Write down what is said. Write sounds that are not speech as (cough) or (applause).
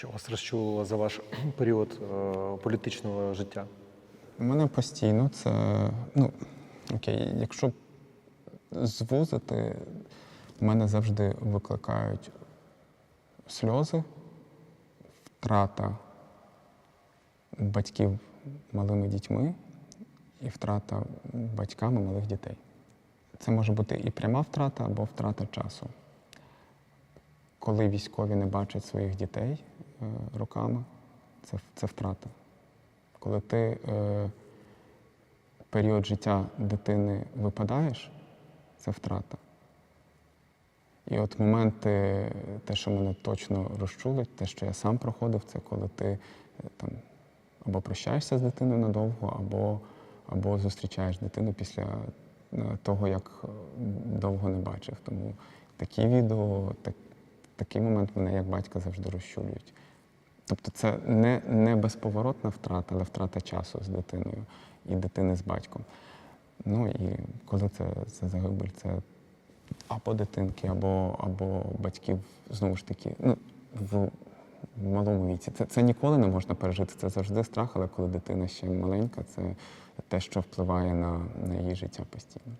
що вас розчулило за ваш (clears throat) період е, політичного життя? У мене постійно це, ну, окей, якщо звузити, в мене завжди викликають сльози, втрата батьків малими дітьми і втрата батьками малих дітей. Це може бути і пряма втрата або втрата часу. Коли військові не бачать своїх дітей роками, це, це втрата. Коли ти е, період життя дитини випадаєш, це втрата. І от моменти, те, що мене точно розчулить, те, що я сам проходив, це коли ти е, там або прощаєшся з дитиною надовго, або, або зустрічаєш дитину після е, того, як е, довго не бачив. Тому такі відео, так, такий момент мене як батька завжди розчулюють. Тобто це не, не безповоротна втрата, але втрата часу з дитиною і дитини з батьком. Ну і коли це, це загибель, це або дитинки, або, або батьків знову ж таки, ну, в, малому віці. Це, це ніколи не можна пережити. Це завжди страх, але коли дитина ще маленька, це те, що впливає на, на її життя постійно.